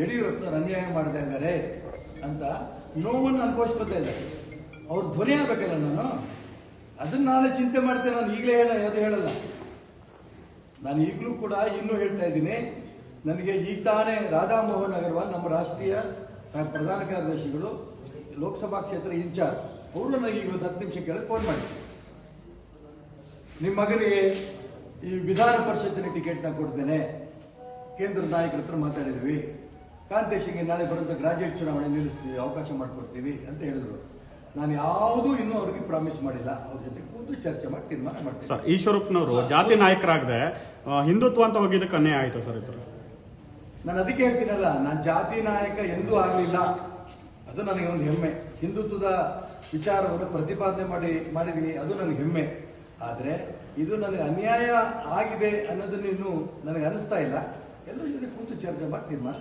ಯಡಿಯೂರಪ್ಪನವ್ರು ಅನ್ಯಾಯ ಮಾಡ್ತಾ ಇದ್ದಾರೆ ಅಂತ ನೋವನ್ನು ಅನುಭವಿಸ್ಕೊತಾ ಇದ್ದಾರೆ. ಅವ್ರ ಧ್ವನಿ ಆಗಬೇಕಲ್ಲ ನಾನು? ಅದನ್ನ ನಾಳೆ ಚಿಂತೆ ಮಾಡ್ತೇನೆ, ನಾನು ಈಗಲೇ ಹೇಳ, ಯಾವುದು ಹೇಳಲ್ಲ. ನಾನು ಈಗಲೂ ಕೂಡ ಇನ್ನೂ ಹೇಳ್ತಾ ಇದ್ದೀನಿ, ನನಗೆ ಈ ತಾನೇ ರಾಧಾ ಮೋಹನ್ ಅಗರ್ವಾಲ್ ನಮ್ಮ ರಾಷ್ಟ್ರೀಯ ಪ್ರಧಾನ ಕಾರ್ಯದರ್ಶಿಗಳು, ಲೋಕಸಭಾ ಕ್ಷೇತ್ರ ಇನ್ಚಾರ್ಜ್, ಅವರು ನನಗೆ ಈಗ ಒಂದು ಹತ್ತು ನಿಮಿಷ ಕೇಳಿ ಫೋನ್ ಮಾಡಿ. ನಿಮ್ಮ ಮಗನಿಗೆ ಈ ವಿಧಾನ ಪರಿಷತ್ತಿನ ಟಿಕೆಟ್ನ ಕೊಡ್ತೇನೆ. ಕೇಂದ್ರ ನಾಯಕರ ಹತ್ರ ಮಾತಾಡಿದ್ವಿ ಕಾಂತೇಶಿಗೆ ನಾಳೆ ಬರುವಂಥ ಗ್ರಾಜ್ಯುಯೇಟ್ ಚುನಾವಣೆ ನಿಲ್ಲಿಸ್ತೀವಿ ಅವಕಾಶ ಮಾಡಿಕೊಡ್ತೀವಿ ಅಂತ ಹೇಳಿದ್ರು. ನಾನು ಯಾವುದೂ ಇನ್ನೂ ಅವ್ರಿಗೆ ಪ್ರಾಮಿಸ್ ಮಾಡಿಲ್ಲ. ಅವ್ರ ಜೊತೆ ಕೂತು ಚರ್ಚೆ ಮಾಡಿ ತೀರ್ಮಾನ ಮಾಡ್ತೀನಿ ಸರ್ ಈಶ್ವರಪ್ಪನವರು ಜಾತಿ ನಾಯಕರಾಗದೆ ಹಿಂದುತ್ವ ಅಂತ ಹೋಗಿದ್ದಕ್ಕೆ ಅನ್ಯಾಯ ಆಯ್ತು ಸರ್ ಇತರ ನಾನು ಅದಕ್ಕೆ ಹೇಳ್ತೀನಲ್ಲ ನಾನು ಜಾತಿ ನಾಯಕ ಎಂದೂ ಆಗಲಿಲ್ಲ. ಅದು ನನಗೆ ಒಂದು ಹೆಮ್ಮೆ. ಹಿಂದುತ್ವದ ವಿಚಾರವನ್ನು ಪ್ರತಿಪಾದನೆ ಮಾಡಿ ಮಾಡಿದ್ದೀನಿ ಅದು ನನಗೆ ಹೆಮ್ಮೆ. ಆದರೆ ಇದು ನನಗೆ ಅನ್ಯಾಯ ಆಗಿದೆ ಅನ್ನೋದನ್ನು ಇನ್ನೂ ನನಗೆ ಅನಿಸ್ತಾ ಇಲ್ಲ. ಎಲ್ಲರ ಜೊತೆ ಕೂತು ಚರ್ಚೆ ಮಾಡಿ ತೀರ್ಮಾನ